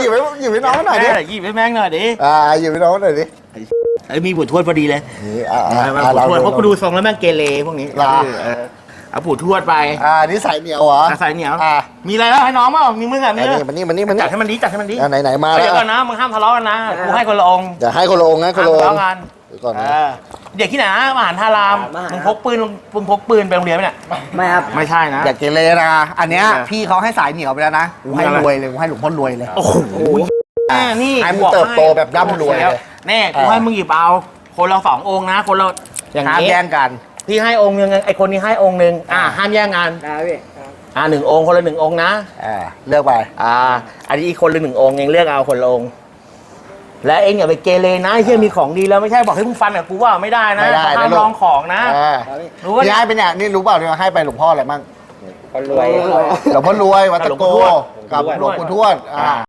หยิบไว้หยิบไว้น้องหน่อยดิเหยิบให้แม่งหน่อยดิอ่าหยิบไว้น้องหน่อยดิไอ้ยมีปู่ทวดพอดีเลยนี่อ่าอ่าเอาอ่าปู่ทวดเพราะกูดูดูทรงแล้วแม่งเกเรพวกนี้เหรอเออเอาปู่ทวดไป อ่านี่สายเหนียวเหรออาศัยเหนียว อ่า มีอะไรแล้วให้น้องเปล่ามีมึงอะมีอันเนนี้มันนี่มันนี่มันนี่จัดให้มันดีจัดให้มันดีอ่าไหนไหนมาเดี๋แล้ยววก่อนนะมึงห้ามทะเลาะกันนะ กูให้คนละองค์เดี๋ยวให้คนละองค์นะคนละองห้ามค์ทะเลาะกันเดี๋ยวก่อนเอนะอ เด็กที่ไหนนะมหาธารามมึงพกปืนมึงพกปืนไปโรงเรียนไหมเนี่ยไม่ครับ ไม่ใช่นะ อย่าเกเรนะ อันเนี้ยเออพี่เขาให้สายเหนียวไปแล้วนะกูให้อะไรรวยเลยกูให้หลวงพ่อรวยเลย โอ้โหแม่นี่ให้มึงเติบโตแบบร่ำรวยเลย แน่กูให้มึงหยิบเอา คนละสององค์นะ คนละอย่างห้ามนี้แย่งกัน พี่ให้องค์หนึงไอคนนี้ให้องค์หนึ่งอ่าห้ามแย่งกันได้พี่อ่าหนึ่งองค์คนละหนึ่งองค์นะ อ่าเลือกไป อ่า อันนี้อีกคนละหนึ่งองค์เองเลือกเอาคนละองค์ และเองอย่าไปเกเรนะไอ้เฮียมีของดีแล้วไม่ใช่บอกให้มึงฟันกับกูว่าไม่ได้นะไม่ได้ห้ามนะลูก ลองของนะ อ่ารู้ว่า นี่ให้ไปเนี่ยนี่รู้เปล่าเนี่ยให้ไปหลวงพ่ออะไรมั่งคนรวย หลวงพ่อรวยวัดตะโกหลวงพ่อทวดกับหลวงปู่ทวดอ่า